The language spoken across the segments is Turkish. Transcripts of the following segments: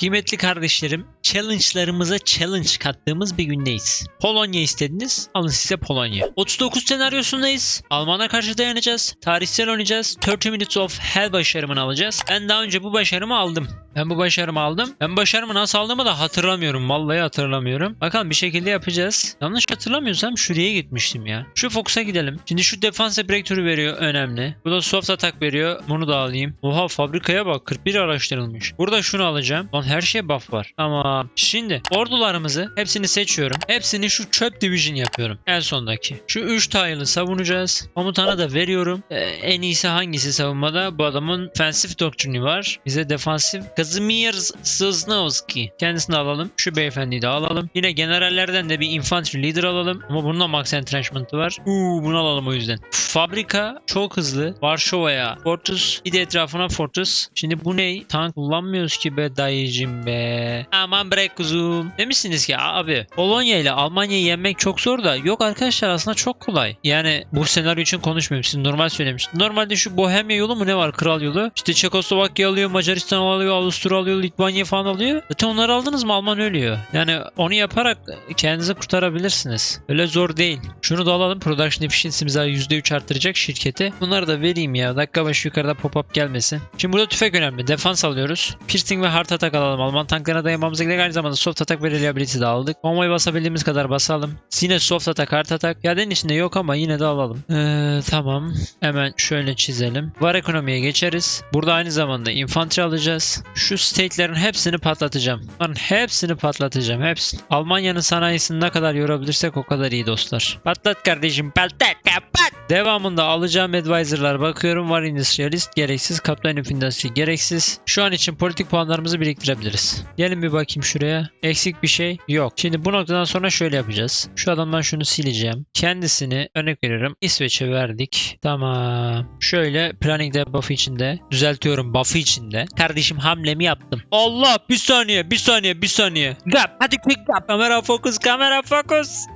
Kıymetli kardeşlerim, challenge'larımıza challenge kattığımız bir gündeyiz. Polonya istediniz, alın size Polonya. 39 senaryosundayız. Alman'a karşı dayanacağız. Tarihsel oynayacağız. 30 Minutes of Hell başarımını alacağız. Ben daha önce bu başarımı aldım. Ben bu başarımı aldım. Ben başarımı nasıl aldığımı da hatırlamıyorum. Vallahi hatırlamıyorum. Bakalım bir şekilde yapacağız. Yanlış hatırlamıyorsam şuraya gitmiştim ya. Şu Fox'a gidelim. Şimdi şu defense breakthrough veriyor önemli. Bu da soft attack veriyor. Bunu da alayım. Oha fabrikaya bak 41 araştırılmış. Burada şunu alacağım. Lan her şeye buff var. Tamam. Şimdi ordularımızı hepsini seçiyorum. Hepsini şu çöp division yapıyorum. En sondaki. Şu 3 tile'ı savunacağız. Komutana da veriyorum. Ee, en iyisi hangisi savunmada? Bu adamın offensive doctrine'i var. Bize defansif. Kazimir Sosnowski. Kendisini alalım. Şu beyefendiyi de alalım. Yine generallerden de bir infantry leader alalım. Ama bununla max entrenchment'ı var. Uuu bunu alalım o yüzden. Fabrika çok hızlı. Varşova'ya Fortress. Bir de etrafına Fortress. Şimdi bu ne? Tank kullanmıyoruz ki be dayıcım be. Aman bre kuzum. Demişsiniz ki abi Polonya ile Almanya'yı yenmek çok zor da yok arkadaşlar aslında çok kolay. Yani bu senaryo için konuşmuyorum. Siz normal söylemiştim. Normalde şu Bohemya yolu mu ne var? Kral yolu. İşte Çekoslovakya alıyor, Macaristan alıyor, Avusturya alıyor, Litvanya falan alıyor. Zaten onları aldınız mı Alman ölüyor. Yani onu yaparak kendinizi kurtarabilirsiniz. Öyle zor değil. Şunu da alalım. Production efficiency'mizi %3 arttıracak şirketi. Bunları da vereyim ya. Dakika başı yukarıda pop-up gelmesin. Şimdi burada tüfek önemli. Defans alıyoruz. Piercing ve hard attack alalım. Alman tanklarına dayanmamıza gerek aynı zamanda soft attack ve reliability de aldık. Konvoyu basabildiğimiz kadar basalım. Yine soft attack, hard attack. Yadenin içinde yok ama yine de alalım. Ee, tamam. Hemen şöyle çizelim. Var ekonomiye geçeriz. Burada aynı zamanda infantry alacağız. Şu state'lerin hepsini patlatacağım. Bunların hepsini patlatacağım. Hepsini. Almanya'nın sanayisini ne kadar yorabilirsek o kadar iyi dostlar. Patlat kardeşim patlat kapat. Devamında alacağım advisor'lar bakıyorum. Var industrialist gereksiz. Kaptan industry gereksiz. Şu an için politik puanlarımızı biriktirebiliriz. Gelin bir bakayım şuraya. Eksik bir şey yok. Şimdi bu noktadan sonra şöyle yapacağız. Şu adamdan şunu sileceğim. Kendisini örnek veriyorum. İsveç'e verdik. Tamam. Şöyle planning de içinde. Düzeltiyorum buff'ı içinde. Kardeşim hamlemi yaptım. Allah bir saniye bir saniye bir saniye. Gap hadi quick gap. Kamera fokus kamera fokus.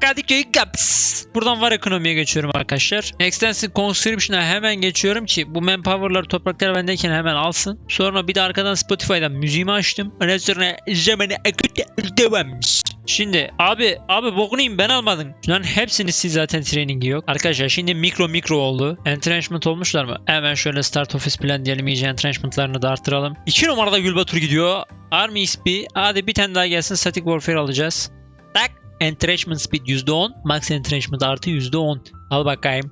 Kadıköy Gaps. Buradan var ekonomiye geçiyorum arkadaşlar. Extensive Conscription'a hemen geçiyorum ki bu manpower'lar topraklar bendeyken hemen alsın. Sonra bir de arkadan Spotify'dan müziğimi açtım. Ondan sonra zamanı akıt devam. Şimdi abi abi bokunu yiyeyim ben almadım. Şunların hepsini siz zaten trainingi yok. Arkadaşlar şimdi mikro mikro oldu. Entrenchment olmuşlar mı? Hemen şöyle start office plan diyelim iyice entrenchmentlarını da arttıralım. 2 numarada Gülbatur gidiyor. Army XP. Hadi bir tane daha gelsin static warfare alacağız. Tak. Entrenchment speed %10. Max entrenchment artı %10. Al bakayım.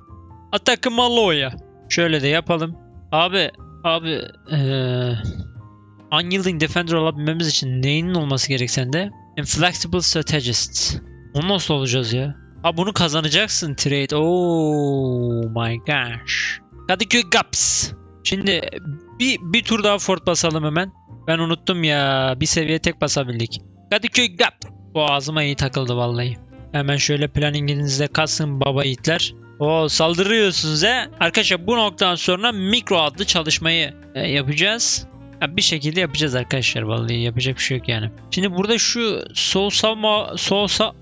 Atakı Maloya. Şöyle de yapalım. Abi abi eee Unyielding Defender olabilmemiz için neyinin olması gerek sende? Inflexible Strategist. Onu nasıl olacağız ya? Ha bunu kazanacaksın trade. Oh my gosh. Kadıköy Gaps. Şimdi bir, bir tur daha fort basalım hemen. Ben unuttum ya. Bir seviye tek basabildik. Kadıköy Gap. Bu ağzıma iyi takıldı vallahi. Hemen şöyle planninginizde kasın baba yiğitler. O saldırıyorsunuz he. Arkadaşlar bu noktadan sonra mikro adlı çalışmayı e, yapacağız. Ya bir şekilde yapacağız arkadaşlar vallahi yapacak bir şey yok yani. Şimdi burada şu sol sağ sol sağ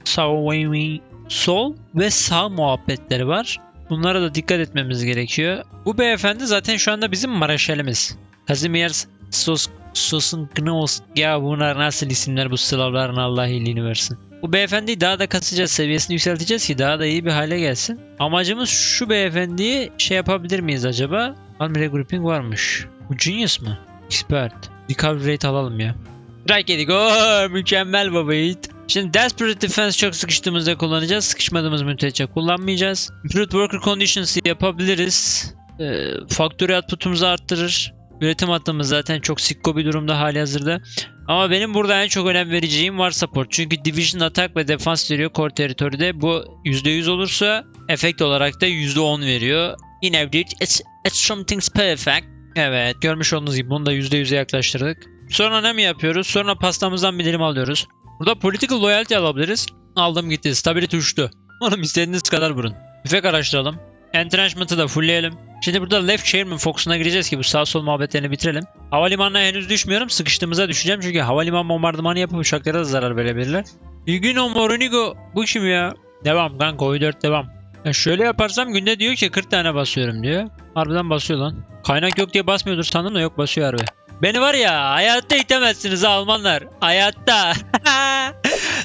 sol ve sağ muhabbetleri var. Bunlara da dikkat etmemiz gerekiyor. Bu beyefendi zaten şu anda bizim maraşalimiz. Kazimir Sos Sosun Gnos ya bunlar nasıl isimler bu Slavların Allah iyiliğini versin. Bu beyefendiyi daha da kasacağız, seviyesini yükselteceğiz ki daha da iyi bir hale gelsin. Amacımız şu beyefendiyi şey yapabilir miyiz acaba? Almire Grouping varmış. Bu Genius mı? Expert. Recovery rate alalım ya. Strike yedik. Oo, mükemmel baba yiğit. Şimdi Desperate Defense çok sıkıştığımızda kullanacağız. Sıkışmadığımız müddetçe kullanmayacağız. Improved Worker Conditions yapabiliriz. Ee, factory output'umuzu arttırır. Üretim hattımız zaten çok sikko bir durumda hali hazırda. Ama benim burada en çok önem vereceğim var support. Çünkü Division Attack ve Defense veriyor core territory'de. Bu %100 olursa efekt olarak da %10 veriyor. In average it's, it's something's perfect. Evet görmüş olduğunuz gibi bunu da %100'e yaklaştırdık. Sonra ne mi yapıyoruz? Sonra pastamızdan bir dilim alıyoruz. Burada political loyalty alabiliriz. Aldım gitti. Stability uçtu. Oğlum istediğiniz kadar vurun. Tüfek araştıralım. Entrenchment'ı da fullleyelim. Şimdi burada left chairman fokusuna gireceğiz ki bu sağ sol muhabbetlerini bitirelim. Havalimanına henüz düşmüyorum. Sıkıştığımızda düşeceğim çünkü havaliman bombardımanı yapıp uçaklara da zarar verebilirler. İlgino Moronigo. Bu kim ya? Devam kanka oy 4 devam. Ya şöyle yaparsam günde diyor ki 40 tane basıyorum diyor. Harbiden basıyor lan. Kaynak yok diye basmıyordur sandım da yok basıyor harbi. Beni var ya hayatta itemezsiniz Almanlar. Hayatta.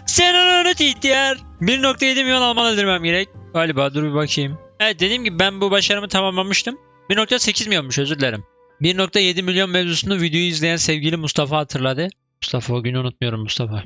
Sen onu unut ihtiyar. 1.7 milyon Alman öldürmem gerek. Galiba dur bir bakayım. Evet dediğim gibi ben bu başarımı tamamlamıştım. 1.8 milyonmuş özür dilerim. 1.7 milyon mevzusunu videoyu izleyen sevgili Mustafa hatırladı. Mustafa o günü unutmuyorum Mustafa.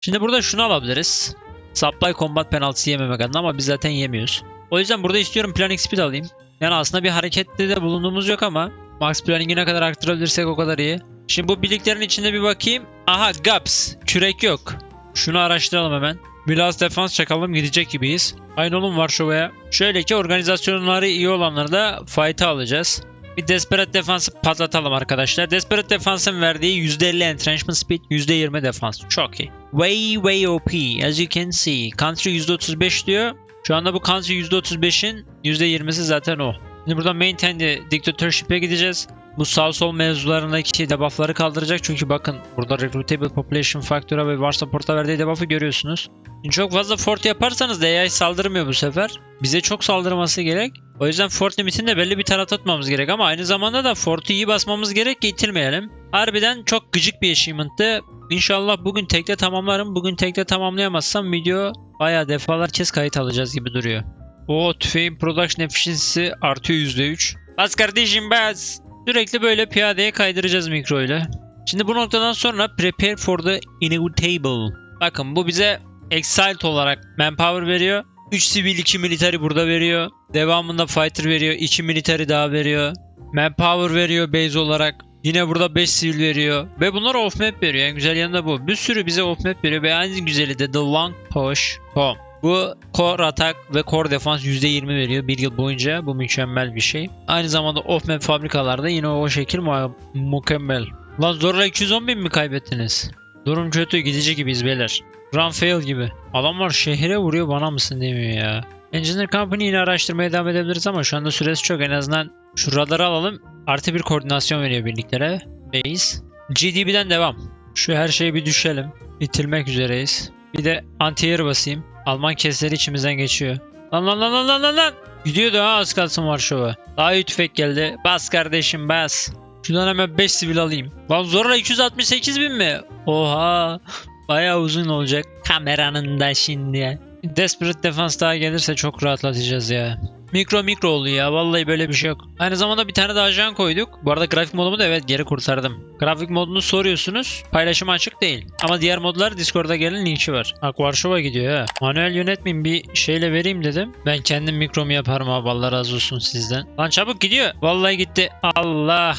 Şimdi burada şunu alabiliriz. Supply combat penaltısı yememek adına ama biz zaten yemiyoruz. O yüzden burada istiyorum planning speed alayım. Yani aslında bir harekette de bulunduğumuz yok ama max planning'i ne kadar arttırabilirsek o kadar iyi. Şimdi bu birliklerin içinde bir bakayım. Aha gaps. Kürek yok. Şunu araştıralım hemen. Biraz defans çakalım gidecek gibiyiz. Aynı olun Varşova'ya. Şöyle ki organizasyonları iyi olanları da fight'a alacağız. Bir Desperate Defans'ı patlatalım arkadaşlar. Desperate Defans'ın verdiği %50 entrenchment speed, %20 defans. Çok iyi. Way way OP. As you can see. Country %35 diyor. Şu anda bu country %35'in %20'si zaten o. Şimdi buradan maintain dictatorship'e gideceğiz. Bu sağ sol mevzularındaki debuffları kaldıracak çünkü bakın burada recruitable population factor'a ve war support'a verdiği debuff'ı görüyorsunuz. Şimdi çok fazla fort yaparsanız AI saldırmıyor bu sefer. Bize çok saldırması gerek. O yüzden fort limitini de belli bir taraf tutmamız gerek ama aynı zamanda da fort'u iyi basmamız gerek ki itilmeyelim. Harbiden çok gıcık bir achievement'tı. İnşallah bugün tekte tamamlarım. Bugün tekte tamamlayamazsam video bayağı defalar kez kayıt alacağız gibi duruyor. O tüfeğin production efficiency'si artıyor %3. Bas kardeşim bas. Sürekli böyle piyadeye kaydıracağız mikro ile. Şimdi bu noktadan sonra prepare for the inevitable. Bakın bu bize exiled olarak manpower veriyor. 3 sivil 2 military burada veriyor. Devamında fighter veriyor. 2 military daha veriyor. Manpower veriyor base olarak. Yine burada 5 sivil veriyor. Ve bunlar off map veriyor. En güzel yanı da bu. Bir sürü bize off map veriyor. Ve en güzeli de The Long Push Home. Bu core atak ve core defans %20 veriyor bir yıl boyunca. Bu mükemmel bir şey. Aynı zamanda off map fabrikalarda yine o şekil mu- mükemmel. Lan zorla 210 bin mi kaybettiniz? Durum kötü gidecek gibiyiz beyler. Run fail gibi. Adamlar şehre vuruyor bana mısın demiyor ya. Engineer Company yine araştırmaya devam edebiliriz ama şu anda süresi çok en azından şu radarı alalım. Artı bir koordinasyon veriyor birliklere. Base. GDB'den devam. Şu her şeyi bir düşelim. Bitirmek üzereyiz. Bir de anti-air basayım. Alman kesleri içimizden geçiyor. Lan lan lan lan lan lan lan. Gidiyor da ha az kalsın Varşova. Daha iyi tüfek geldi. Bas kardeşim bas. Şuradan hemen 5 sivil alayım. Lan zorla 268 bin mi? Oha. Bayağı uzun olacak. Kameranın da şimdi. Desperate Defense daha gelirse çok rahatlatacağız ya. Mikro mikro oluyor ya. Vallahi böyle bir şey yok. Aynı zamanda bir tane daha ajan koyduk. Bu arada grafik modumu da evet geri kurtardım. Grafik modunu soruyorsunuz. Paylaşım açık değil. Ama diğer modlar Discord'a gelen linki var. Bak Varşova gidiyor ha. Manuel yönetmeyin bir şeyle vereyim dedim. Ben kendim mikromu yaparım abi. Allah razı olsun sizden. Lan çabuk gidiyor. Vallahi gitti. Allah.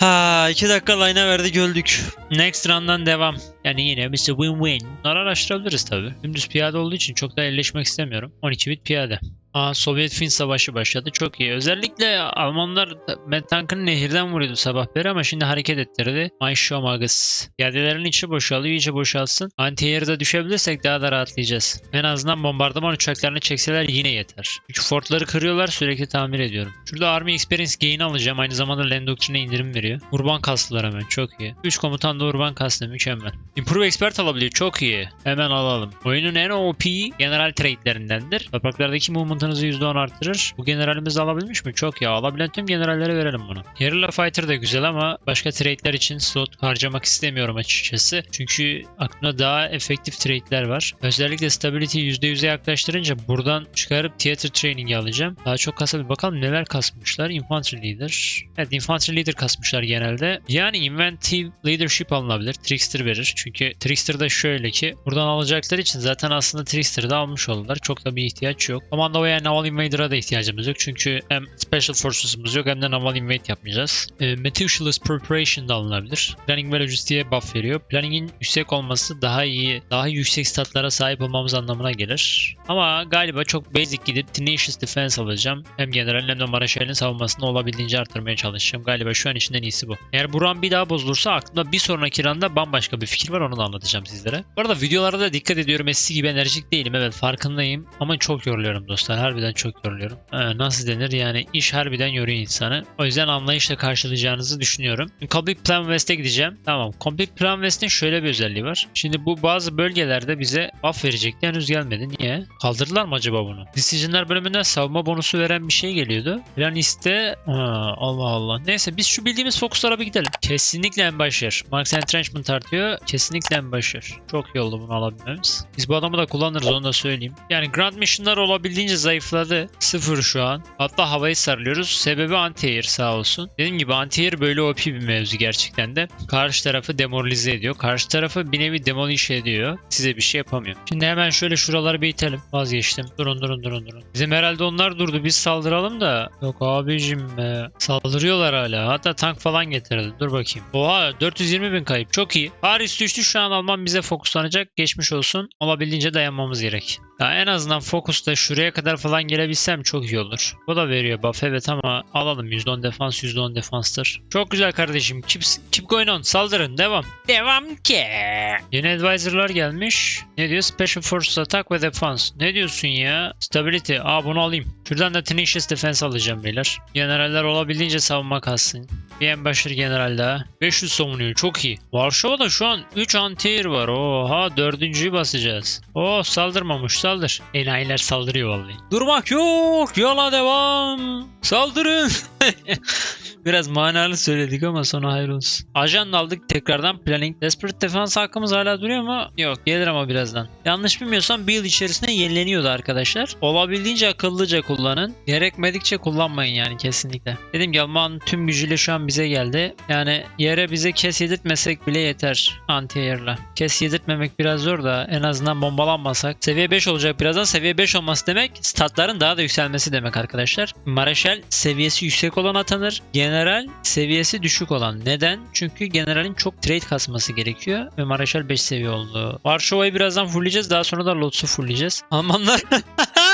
Ha 2 dakika line'a verdik öldük. Next round'dan devam. Yani yine Mr. Win-Win. Bunları araştırabiliriz tabi. Dümdüz piyade olduğu için çok da elleşmek istemiyorum. 12 bit piyade. Aa, Sovyet-Fin savaşı başladı. Çok iyi. Özellikle Almanlar Tank'ın nehirden vuruyordu sabah beri ama şimdi hareket ettirdi. My Shomagus. Piyadelerin içi boşalıyor. iyice boşalsın. Anti-air de düşebilirsek daha da rahatlayacağız. En azından bombardıman uçaklarını çekseler yine yeter. Çünkü fortları kırıyorlar sürekli tamir ediyorum. Şurada Army Experience Gain alacağım. Aynı zamanda Land indirim veriyor. Urban kastılar hemen. Çok iyi. 3 komutan da urban kastı. Mükemmel. Improve Expert alabiliyor. Çok iyi. Hemen alalım. Oyunun en OP general trade'lerindendir. Topraklardaki movement'ınızı %10 arttırır. Bu generalimiz alabilmiş mi? Çok iyi. Alabilen tüm generallere verelim bunu. Guerrilla Fighter da güzel ama başka trade'ler için slot harcamak istemiyorum açıkçası. Çünkü aklımda daha efektif trade'ler var. Özellikle stability'yi %100'e yaklaştırınca buradan çıkarıp theater training'i alacağım. Daha çok kasa bir bakalım neler kasmışlar. Infantry Leader. Evet Infantry Leader kasmışlar genelde. Yani Inventive Leadership alınabilir. Trickster verir. Çünkü Trickster da şöyle ki buradan alacakları için zaten aslında Trickster'ı da almış oldular. Çok da bir ihtiyaç yok. Commando veya Naval Invader'a da ihtiyacımız yok. Çünkü hem Special Forces'ımız yok hem de Naval Invade yapmayacağız. E, Meticulous Preparation da alınabilir. Planning ve buff veriyor. Planning'in yüksek olması daha iyi, daha yüksek statlara sahip olmamız anlamına gelir. Ama galiba çok basic gidip Tenacious Defense alacağım. Hem generalin hem de Maraşel'in savunmasını olabildiğince artırmaya çalışacağım. Galiba şu an için en iyisi bu. Eğer bu run bir daha bozulursa aklımda bir sonraki runda bambaşka bir fikir var onu da anlatacağım sizlere. Bu arada videolarda da dikkat ediyorum eskisi gibi enerjik değilim evet farkındayım ama çok yoruluyorum dostlar. harbiden çok yoruluyorum. Ee, nasıl denir yani iş harbiden yoruyor insanı. O yüzden anlayışla karşılayacağınızı düşünüyorum. Complete Plan West'e gideceğim. Tamam. Complete Plan West'in şöyle bir özelliği var. Şimdi bu bazı bölgelerde bize buff verecekti. Henüz gelmedi. Niye? Kaldırdılar mı acaba bunu? Decision'lar bölümünden savunma bonusu veren bir şey geliyordu. Plan iste... Ha, Allah Allah. Neyse biz şu bildiğimiz fokuslara bir gidelim. Kesinlikle en başarı. Max Entrenchment artıyor. Kesinlikle en başarı. Çok iyi oldu bunu alabilmemiz. Biz bu adamı da kullanırız onu da söyleyeyim. Yani Grand Mission'lar olabildiğince zayıfladı. Sıfır şu an. Hatta havayı sarılıyoruz. Sebebi anti-air sağ olsun. Dediğim gibi anti-air böyle OP bir mevzu gerçekten de. Karşı tarafı demoralize ediyor. Karşı tarafı bir nevi demolish ediyor. Size bir şey yapamıyor. Şimdi hemen şöyle şuraları bir itelim. Vazgeçtim. Durun durun durun durun. Bizim herhalde onlar durdu. Biz saldıralım da. Yok abicim be. Saldırıyorlar hala. Hatta tank falan getirdi. Dur bakayım. Oha 420 bin kayıp. Çok iyi. Paris düştü. Şu an Alman bize fokuslanacak. Geçmiş olsun. Olabildiğince dayanmamız gerek. Ya en azından fokusta şuraya kadar falan gelebilsem çok iyi olur. Bu da veriyor buff evet ama alalım %10 defans %10 defanstır. Çok güzel kardeşim. Keep, keep going on. Saldırın. Devam. Devam ki. Yeni advisor'lar gelmiş. Ne diyor? Special Forces Attack ve Defense. Ne diyorsun ya? Stability. Aa bunu alayım. Şuradan da Tenacious Defense alacağım beyler. Generaller olabildiğince savunma kalsın. Bir en başarı general daha. 500 savunuyor. Çok iyi. Varşova'da şu an 3 anti var. Oha dördüncüyü basacağız. Oh saldırmamış saldır. Enayiler saldırıyor vallahi. Durmak yok. Yola devam. Saldırın. Biraz manalı söyledik ama sonra hayır olsun. Ajan aldık tekrardan planning. Desperate Defense hakkımız hala duruyor mu? Yok gelir ama birazdan. Yanlış bilmiyorsam bir yıl içerisinde yenileniyordu arkadaşlar. Olabildiğince akıllıca kullanın. Gerekmedikçe kullanmayın yani kesinlikle. Dedim ki Alman tüm gücüyle şu an bize geldi. Yani yere bize kes yedirtmesek bile yeter anti-air'la. Kes yedirtmemek biraz zor da en azından bombalanmasak. Seviye 5 olacak birazdan. Seviye 5 olması demek statların daha da yükselmesi demek arkadaşlar. Mareşal seviyesi yüksek olan atanır. General seviyesi düşük olan. Neden? Çünkü generalin çok trade kasması gerekiyor ve Mareşal 5 seviye oldu. Varşova'yı birazdan fullleyeceğiz. Daha sonra da Lotus'u fullleyeceğiz. Almanlar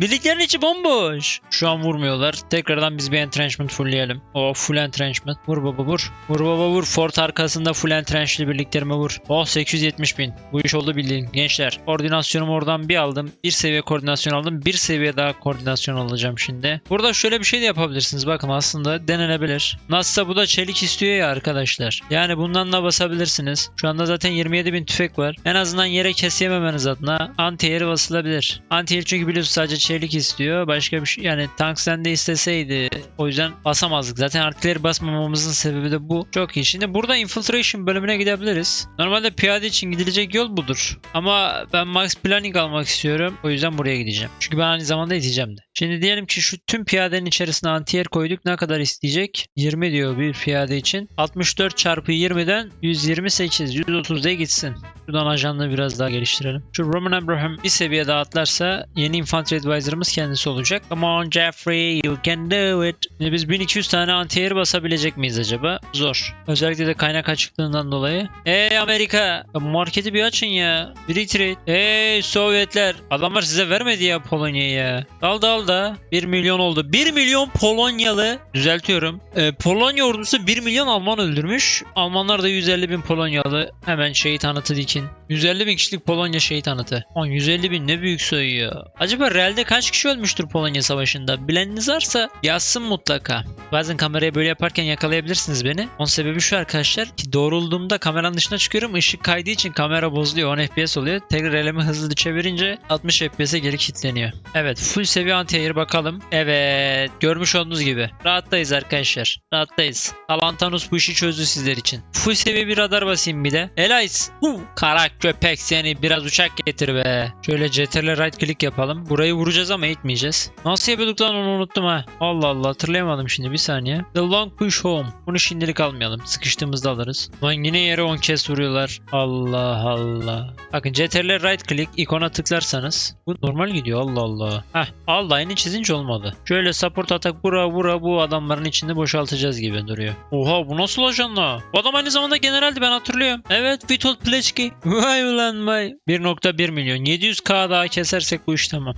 Birliklerin içi bomboş. Şu an vurmuyorlar. Tekrardan biz bir entrenchment fullleyelim. O full entrenchment. Vur baba vur. Vur baba vur. Fort arkasında full entrenchli birliklerime vur. Oh 870 bin. Bu iş oldu bildiğin. Gençler. Koordinasyonumu oradan bir aldım. Bir seviye koordinasyon aldım. Bir seviye daha koordinasyon alacağım şimdi. Burada şöyle bir şey de yapabilirsiniz. Bakın aslında denenebilir. Nasılsa bu da çelik istiyor ya arkadaşlar. Yani bundan da basabilirsiniz. Şu anda zaten 27 bin tüfek var. En azından yere kes yememeniz adına anti-air basılabilir. Anti-air çünkü biliyorsunuz sadece çelik istiyor. Başka bir şey yani tank sende isteseydi o yüzden basamazdık. Zaten artileri basmamamızın sebebi de bu. Çok iyi. Şimdi burada infiltration bölümüne gidebiliriz. Normalde piyade için gidilecek yol budur. Ama ben max planning almak istiyorum. O yüzden buraya gideceğim. Çünkü ben aynı zamanda iteceğim de. Şimdi diyelim ki şu tüm piyadenin içerisine antiyer koyduk. Ne kadar isteyecek? 20 diyor bir piyade için. 64 çarpı 20'den 128. 130 diye gitsin. Şuradan ajanlığı biraz daha geliştirelim. Şu Roman Abraham bir seviye daha atlarsa yeni infantry advisor'ımız kendisi olacak. Come on Jeffrey you can do it. Şimdi biz 1200 tane anti-air basabilecek miyiz acaba? Zor. Özellikle de kaynak açıklığından dolayı. Ey Amerika ya marketi bir açın ya. Bir retreat. Ey Sovyetler. Adamlar size vermedi ya Polonya'yı ya. Al da al da. 1 milyon oldu. 1 milyon Polonyalı. Düzeltiyorum. Ee, Polonya ordusu 1 milyon Alman öldürmüş. Almanlar da 150 bin Polonyalı. Hemen şehit anıtı dikin. 150 bin kişilik Polonya şehit anıtı. 10 150 bin ne büyük sayı. Acaba realde kaç kişi ölmüştür Polonya savaşında? Bileniniz varsa yazsın mutlaka. Bazen kamerayı böyle yaparken yakalayabilirsiniz beni. Onun sebebi şu arkadaşlar ki doğrulduğumda kameranın dışına çıkıyorum. Işık kaydığı için kamera bozuluyor. 10 FPS oluyor. Tekrar elimi hızlı çevirince 60 FPS'e geri kilitleniyor. Evet full seviye anti-air bakalım. Evet görmüş olduğunuz gibi. Rahattayız arkadaşlar. Rahattayız. Talantanus bu işi çözdü sizler için. Full seviye bir radar basayım bir de. Elias. Hu, kara köpek seni biraz uçak getir be. Şöyle CTRL right click yapalım. Burayı vuracağız ama itmeyeceğiz. Nasıl yapıyorduk lan onu unuttum ha. Allah Allah hatırlayamadım şimdi bir saniye. The long push home. Bunu şimdilik almayalım. Sıkıştığımızda alırız. Lan yine yere 10 kez vuruyorlar. Allah Allah. Bakın CTRL right click ikona tıklarsanız bu normal gidiyor Allah Allah. Heh al aynı çizince olmadı. Şöyle support atak vura vura bu adamların içinde boşaltacağız gibi duruyor. Oha bu nasıl ajanla? Bu adam aynı zamanda generaldi ben hatırlıyorum. Evet Witold Pleçki. Vay ulan vay. 1.1 milyon. 700k daha kesersek bu iş tamam.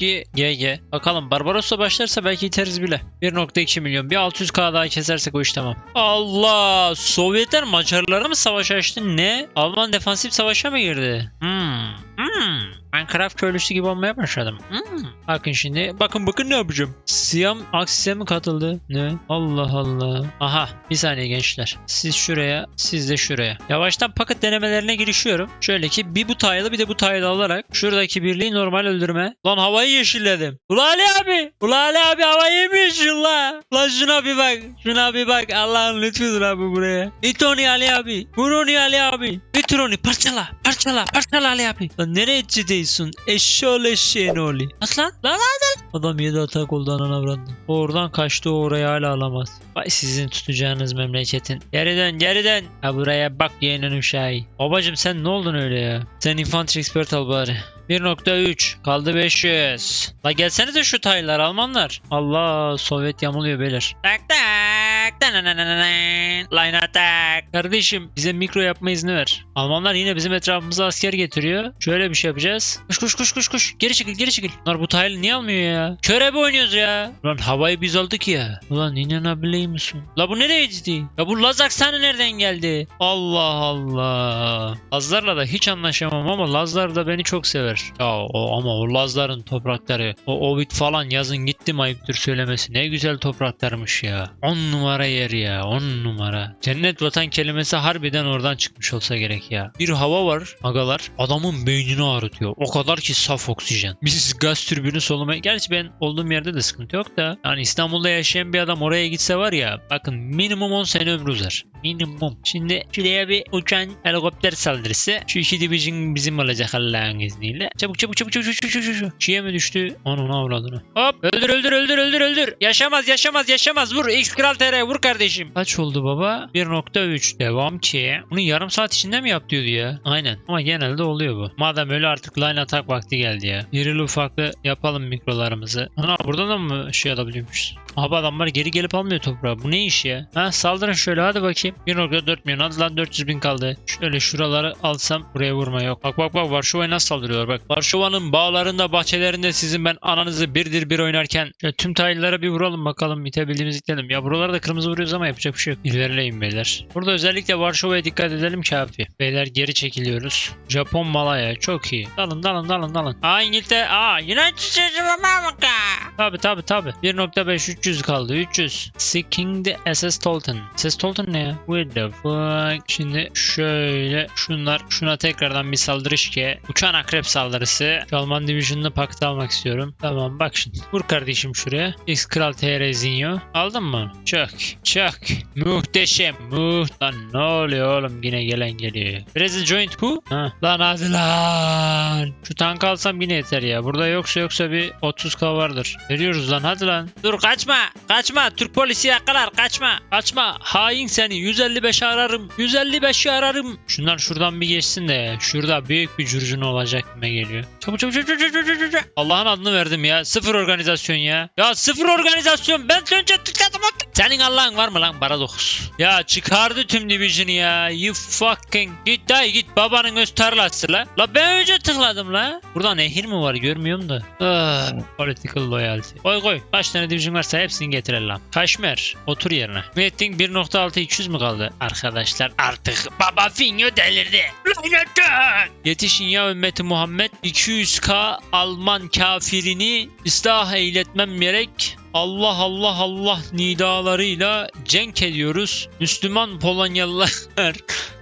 Troşki GG. Bakalım Barbaros'la başlarsa belki iteriz bile. 1.2 milyon. Bir 600k daha kesersek o iş tamam. Allah! Sovyetler Macarlara mı savaş açtı? Ne? Alman defansif savaşa mı girdi? Hmm. Hmm. Minecraft köylüsü gibi olmaya başladım. Hmm. Bakın şimdi. Bakın bakın ne yapacağım. Siyam aksise mi katıldı? Ne? Allah Allah. Aha bir saniye gençler. Siz şuraya siz de şuraya. Yavaştan paket denemelerine girişiyorum. Şöyle ki bir bu taylı bir de bu taylı alarak şuradaki birliği normal öldürme. Lan havayı yeşilledim. Ula Ali abi. Ula Ali abi havayı yeşil la? Lan şuna bir bak. Şuna bir bak. Allah'ın lütfudur abi buraya. İt onu Ali abi. Vur onu Ali abi. Bitir onu parçala. Parçala. Parçala Ali abi. Lan nereye değilsin? Eşşoğlu eşeğin oğlu. At lan. Lan lan. Adam 7 atak oldu anana. Oradan kaçtı orayı hala alamaz. Vay sizin tutacağınız memleketin. Geri dön geri dön. Ha buraya bak yeğenin uşağı. Babacım sen ne oldun öyle ya? Sen infantry expert al bari. 1.3 kaldı 500. La gelsene de şu taylar Almanlar. Allah Sovyet yamuluyor beyler. Tak tak. Line attack. Kardeşim bize mikro yapma izni ver. Almanlar yine bizim etrafımıza asker getiriyor. Şöyle bir şey yapacağız. Kuş kuş kuş kuş kuş. Geri çekil geri çekil. Bunlar bu taylı niye almıyor ya? Körebe oynuyoruz ya. Ulan havayı biz aldık ya. Ulan inanabiliyor musun? La bu nereye gitti? Ya bu Laz aksanı nereden geldi? Allah Allah. Lazlarla da hiç anlaşamam ama Lazlar da beni çok sever. Ya o ama o Lazların toprakları, o Ovid falan yazın gittim ayıptır söylemesi. Ne güzel topraklarmış ya. 10 numara yer ya, 10 numara. Cennet vatan kelimesi harbiden oradan çıkmış olsa gerek ya. Bir hava var agalar, adamın beynini ağrıtıyor. O kadar ki saf oksijen. Biz gaz türbünü solumaya... Gerçi ben olduğum yerde de sıkıntı yok da. Yani İstanbul'da yaşayan bir adam oraya gitse var ya, bakın minimum 10 sene ömrü uzar. Minimum. Şimdi şuraya bir uçan helikopter saldırısı. Şu iki division bizim olacak Allah'ın izniyle. Çabuk çabuk çabuk çabuk çabuk çabuk çabuk. Çiğe mi düştü? Onun avradını. Hop öldür öldür öldür öldür öldür. Yaşamaz yaşamaz yaşamaz. Vur X Kral TR vur kardeşim. Kaç oldu baba? 1.3 devam ki. Bunu yarım saat içinde mi yap diyordu ya? Aynen. Ama genelde oluyor bu. Madem öyle artık line atak vakti geldi ya. Irili ufaklı yapalım mikrolarımızı. Ana burada da mı şey alabiliyormuşuz? Abi adamlar geri gelip almıyor toprağı. Bu ne iş ya? Ha saldırın şöyle hadi bakayım. 1.4 milyon hadi lan 400 bin kaldı. Şöyle şuraları alsam buraya vurma yok. Bak bak bak Varşova'ya nasıl saldırıyorlar bak. Varşova'nın bağlarında bahçelerinde sizin ben ananızı birdir bir oynarken şöyle tüm tayillara bir vuralım bakalım bitebildiğimiz itelim. Ya buralara da kırmızı vuruyoruz ama yapacak bir şey yok. İlerleyin beyler. Burada özellikle Varşova'ya dikkat edelim ki abi. Beyler geri çekiliyoruz. Japon Malaya çok iyi. Dalın dalın dalın dalın. Aa İngiltere. Aa States of America. Tabi tabi tabi. 1.5 300 kaldı 300. Seeking the SS Tolton. SS Tolton ne ya? What the fuck? Şimdi şöyle şunlar şuna tekrardan bir saldırış ki. Uçan akrep saldırısı. Alman Division'ını paket almak istiyorum. Tamam bak şimdi. Vur kardeşim şuraya. X Kral TR Zinyo. Aldın mı? Çak. Çak. Muhteşem. Muht. Lan ne oluyor oğlum yine gelen geliyor. Brazil Joint who? Ha. Lan hadi lan. Şu tank alsam yine yeter ya. Burada yoksa yoksa bir 30k vardır. Veriyoruz lan hadi lan. Dur kaçma. Kaçma. Türk polisi yakalar. Kaçma. Kaçma. Hain seni. 155 ararım. 155'i ararım. Şunlar şuradan bir geçsin de. Şurada büyük bir curcuna olacak gibi geliyor. Çabuk çabuk çabuk çabuk çabuk çabuk, çabuk. Allah'ın adını verdim ya. Sıfır organizasyon ya. Ya sıfır organizasyon. Ben önce tıkladım attım. Senin Allah'ın var mı lan Baradox? Ya çıkardı tüm division'ı ya. You fucking. Git dayı git babanın öz tarlası la. La ben önce tıkladım la. Burada nehir mi var görmüyorum da. Ah, political loyalty. Koy koy. Kaç tane division varsa hepsini getirelim lan. Kaşmer. Otur yerine. Rating 1.6 200 mi kaldı? Arkadaşlar artık baba Finyo delirdi. Lanetten. Yetişin ya ümmeti Muhammed. 200k Alman kafirini ıslah eyletmem gerek. Allah Allah Allah nidalarıyla cenk ediyoruz. Müslüman Polonyalılar.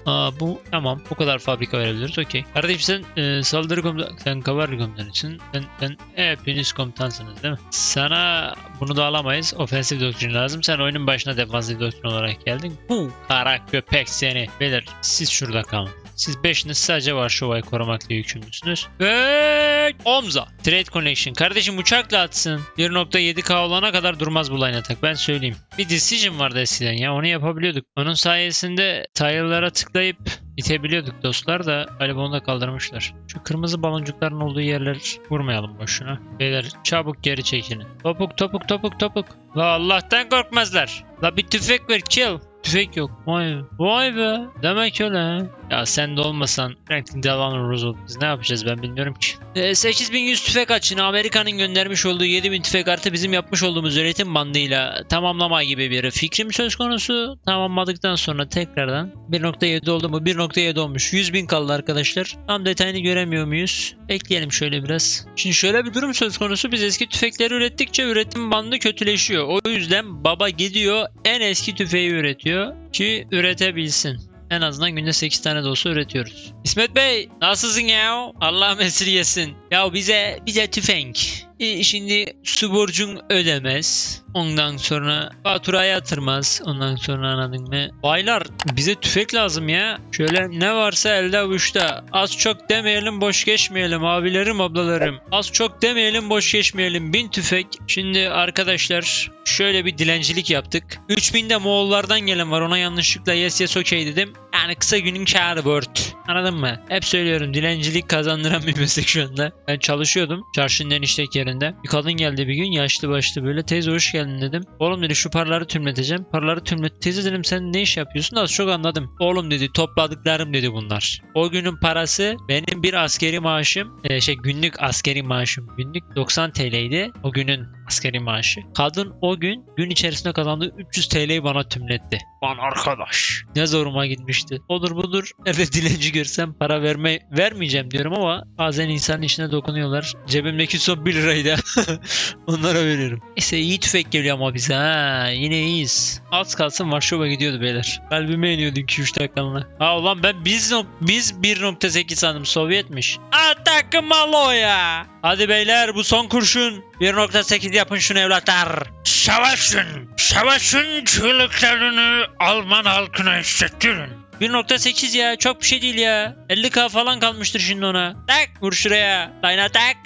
Aa, bu tamam bu kadar fabrika verebiliriz okey. Kardeşim sen e, saldırı komutan sen kavalri komutanısın. Sen, sen hepiniz komutansınız değil mi? Sana bunu da alamayız. Ofensif doktrin lazım. Sen oyunun başına defansif doktrin olarak geldin. Bu kara köpek seni. Beyler siz şurada kalın. Siz beşiniz sadece Varşova'yı korumakla yükümlüsünüz. Ve Omza. Trade Connection. Kardeşim uçakla atsın. 1.7k olana kadar durmaz bu line attack. Ben söyleyeyim. Bir decision vardı eskiden ya. Onu yapabiliyorduk. Onun sayesinde tile'lara tıklayıp itebiliyorduk dostlar da galiba onu da kaldırmışlar. Şu kırmızı baloncukların olduğu yerler vurmayalım boşuna. Beyler çabuk geri çekilin. Topuk topuk topuk topuk. La Allah'tan korkmazlar. La bir tüfek ver kill. Tüfek yok. Vay be. Vay be. Demek öyle ha. Ya sen de olmasan Franklin Delano Roosevelt biz ne yapacağız ben bilmiyorum ki. E, 8100 tüfek açını Amerika'nın göndermiş olduğu 7000 tüfek artı bizim yapmış olduğumuz üretim bandıyla tamamlama gibi bir fikrim söz konusu. Tamamladıktan sonra tekrardan 1.7 oldu mu? 1.7 olmuş. 100 bin kaldı arkadaşlar. Tam detayını göremiyor muyuz? Bekleyelim şöyle biraz. Şimdi şöyle bir durum söz konusu. Biz eski tüfekleri ürettikçe üretim bandı kötüleşiyor. O yüzden baba gidiyor en eski tüfeği üretiyor ki üretebilsin. En azından günde 8 tane de üretiyoruz. İsmet Bey nasılsın ya? Allah esirgesin. Ya bize bize tüfek. E, şimdi su borcun ödemez. Ondan sonra fatura yatırmaz. Ondan sonra anladın mı? Baylar bize tüfek lazım ya. Şöyle ne varsa elde avuçta. Az çok demeyelim boş geçmeyelim abilerim ablalarım. Az çok demeyelim boş geçmeyelim. Bin tüfek. Şimdi arkadaşlar şöyle bir dilencilik yaptık. 3000 de Moğollardan gelen var. Ona yanlışlıkla yes yes okey dedim. Yani kısa günün kârı bört. Anladın mı? Hep söylüyorum dilencilik kazandıran bir meslek şu anda. Ben çalışıyordum çarşının enişteki yerinde. Bir kadın geldi bir gün yaşlı başlı böyle teyze hoş geldin dedim. Oğlum dedi şu paraları tümleteceğim. Paraları tümlet. Teyze dedim sen ne iş yapıyorsun? Az çok anladım. Oğlum dedi topladıklarım dedi bunlar. O günün parası benim bir askeri maaşım e, şey günlük askeri maaşım. Günlük 90 TL'ydi. O günün askeri maaşı. Kadın o gün gün içerisinde kazandığı 300 TL'yi bana tümletti. Lan arkadaş. Ne zoruma gitmişti. Olur budur. Nerede dilenci görsem para verme vermeyeceğim diyorum ama bazen insanın işine dokunuyorlar. Cebimdeki son 1 lirayı da onlara veriyorum. Neyse iyi tüfek geliyor ama bize ha. Yine iyiyiz. Az kalsın Varşova gidiyordu beyler. Kalbime iniyordu 2-3 dakikalığına. Ha ulan ben biz, biz 1.8 sandım Sovyetmiş. Atakım aloya. Hadi beyler bu son kurşun. 1.8 yapın şunu evlatlar. Savaşın. Savaşın çığlıklarını Alman halkına hissettirin. 1.8 ya çok bir şey değil ya. 50k falan kalmıştır şimdi ona. Tak vur şuraya. Dayna tak.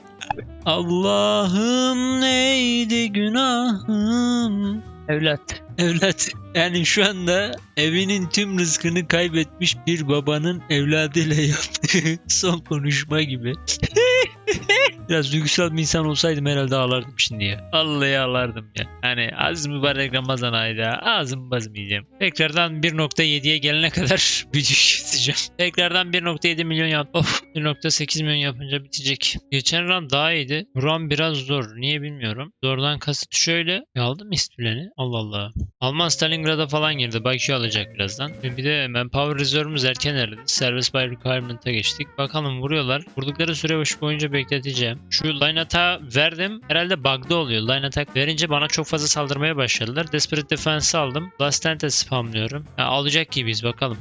Allah'ım neydi günahım? Evlat, evlat. Yani şu anda evinin tüm rızkını kaybetmiş bir babanın evladıyla yaptığı son konuşma gibi. Biraz duygusal bir insan olsaydım herhalde ağlardım şimdi ya. Vallahi ağlardım ya. Hani az mübarek Ramazan ayda ağzımı bazmayacağım. Tekrardan 1.7'ye gelene kadar video keseceğim. Tekrardan 1.7 milyon yap. Of 1.8 milyon yapınca bitecek. Geçen run daha iyiydi. Run biraz zor. Niye bilmiyorum. Zordan kasıt şöyle. Ya aldım istüleni? Allah Allah. Alman Stalingrad'a falan girdi. Bakü alacak birazdan. Bir de Manpower Reserve'ımız erken eridi. Service by Requirement'a geçtik. Bakalım vuruyorlar. Vurdukları süre boyunca bekleteceğim. Şu line attack verdim. Herhalde bug'da oluyor. Line attack verince bana çok fazla saldırmaya başladılar. Desperate Defense aldım. Last Stand'e spamlıyorum. Ya, alacak gibiyiz bakalım.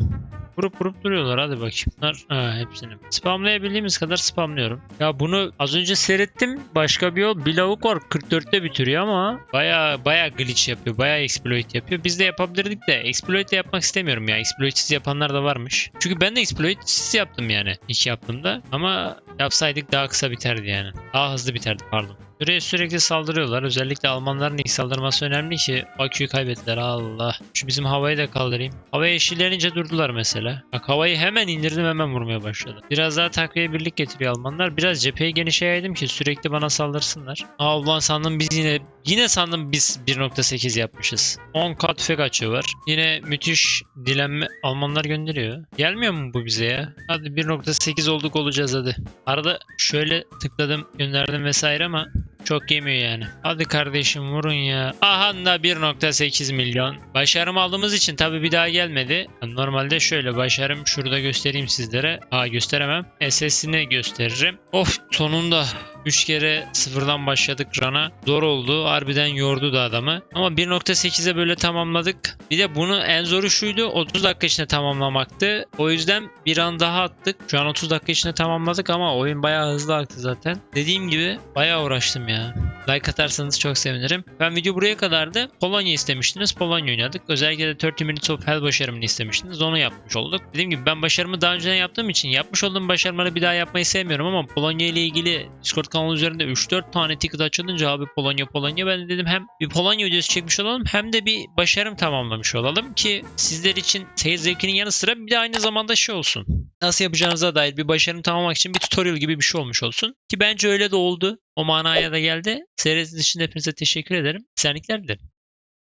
Vurup vurup duruyorlar hadi bakayım. Bunlar ha, hepsini. Spamlayabildiğimiz kadar spamlıyorum. Ya bunu az önce seyrettim. Başka bir yol. Bir lavuk var 44'te bitiriyor ama baya baya glitch yapıyor. Baya exploit yapıyor. Biz de yapabilirdik de exploit de yapmak istemiyorum ya. Exploitsiz yapanlar da varmış. Çünkü ben de exploitsiz yaptım yani. İlk yaptığımda. Ama yapsaydık daha kısa biterdi yani. Daha hızlı biterdi pardon. Buraya sürekli saldırıyorlar. Özellikle Almanların ilk saldırması önemli ki Bakü'yü kaybettiler. Allah. Şu bizim havayı da kaldırayım. Hava yeşillenince durdular mesela. Bak havayı hemen indirdim hemen vurmaya başladı. Biraz daha takviye birlik getiriyor Almanlar. Biraz cepheyi genişe yaydım ki sürekli bana saldırsınlar. Aa ulan sandım biz yine yine sandım biz 1.8 yapmışız. 10 kat tüfek açığı var. Yine müthiş dilenme Almanlar gönderiyor. Gelmiyor mu bu bize ya? Hadi 1.8 olduk olacağız hadi. Arada şöyle tıkladım gönderdim vesaire ama çok yemiyor yani. Hadi kardeşim vurun ya. Aha da 1.8 milyon. Başarım aldığımız için tabi bir daha gelmedi. Normalde şöyle başarım şurada göstereyim sizlere. Aa gösteremem. SS'ini gösteririm. Of sonunda 3 kere sıfırdan başladık rana. Zor oldu. Harbiden yordu da adamı. Ama 1.8'e böyle tamamladık. Bir de bunu en zoru şuydu. 30 dakika içinde tamamlamaktı. O yüzden bir an daha attık. Şu an 30 dakika içinde tamamladık ama oyun bayağı hızlı aktı zaten. Dediğim gibi bayağı uğraştım ya. Like atarsanız çok sevinirim. Ben video buraya kadardı. Polonya istemiştiniz. Polonya oynadık. Özellikle de 30 Minutes of Hell başarımını istemiştiniz. Onu yapmış olduk. Dediğim gibi ben başarımı daha önceden yaptığım için yapmış olduğum başarımları bir daha yapmayı sevmiyorum ama Polonya ile ilgili Discord kanalı üzerinde 3-4 tane ticket açılınca abi Polonya Polonya ben de dedim hem bir Polonya videosu çekmiş olalım hem de bir başarım tamamlamış olalım ki sizler için seyir zevkinin yanı sıra bir de aynı zamanda şey olsun. Nasıl yapacağınıza dair bir başarım tamamlamak için bir tutorial gibi bir şey olmuş olsun. Ki bence öyle de oldu. O manaya da geldi. Seyrettiğiniz için hepinize teşekkür ederim. Senlikler dilerim.